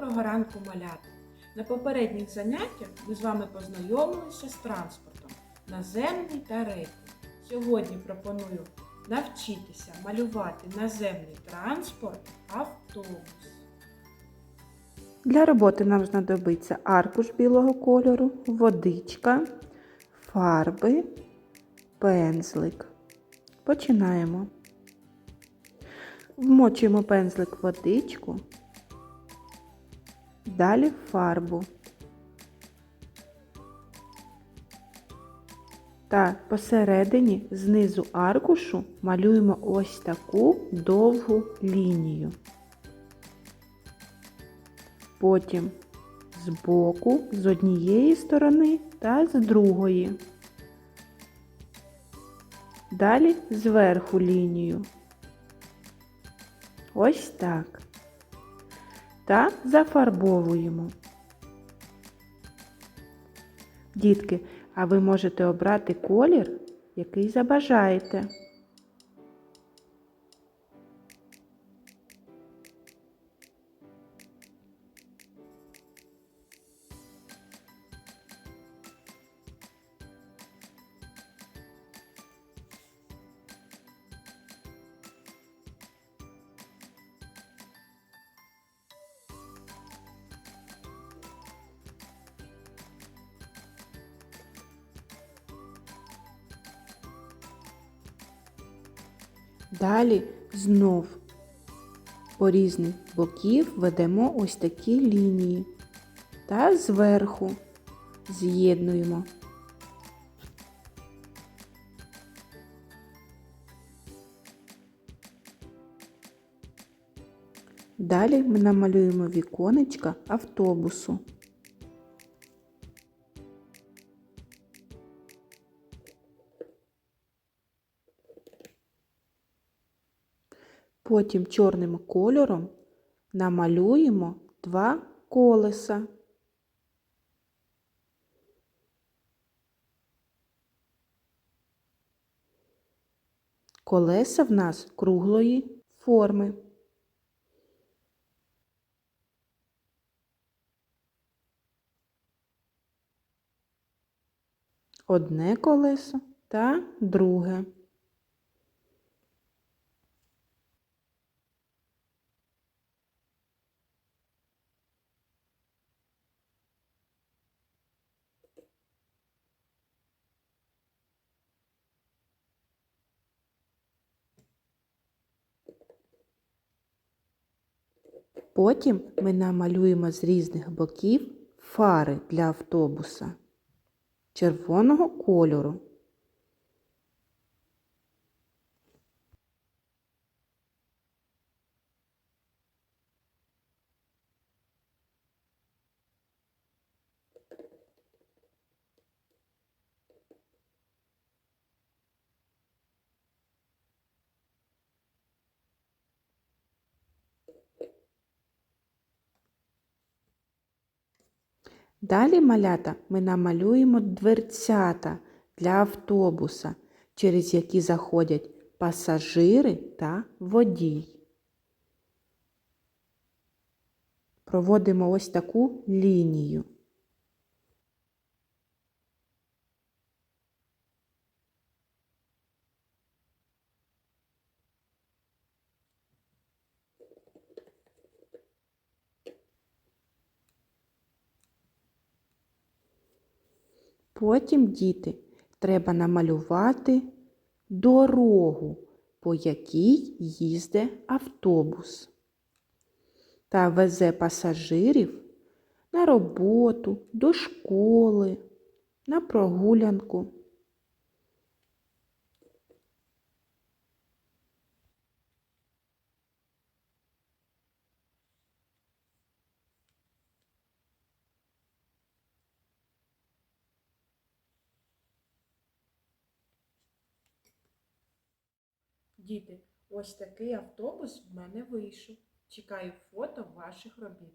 ранку, малята! На попередніх заняттях ми з вами познайомилися з транспортом наземний та рейки. Сьогодні пропоную навчитися малювати наземний транспорт автобус. Для роботи нам знадобиться аркуш білого кольору, водичка, фарби, пензлик. Починаємо. Вмочуємо пензлик в водичку, далі фарбу. Та посередині знизу аркушу малюємо ось таку довгу лінію. Потім збоку, з однієї сторони та з другої. Далі зверху лінію. Ось так. Та зафарбовуємо. Дітки, а ви можете обрати колір, який забажаєте. Далі знов по різних боків ведемо ось такі лінії та зверху з'єднуємо. Далі ми намалюємо віконечка автобусу. Потім чорним кольором намалюємо два колеса. Колеса в нас круглої форми. Одне колесо та друге. Потім ми намалюємо з різних боків фари для автобуса червоного кольору. Далі малята ми намалюємо дверцята для автобуса, через які заходять пасажири та водій. Проводимо ось таку лінію. Потім, діти, треба намалювати дорогу, по якій їзде автобус та везе пасажирів на роботу, до школи, на прогулянку. Діти, ось такий автобус в мене вийшов. Чекаю фото ваших робіт.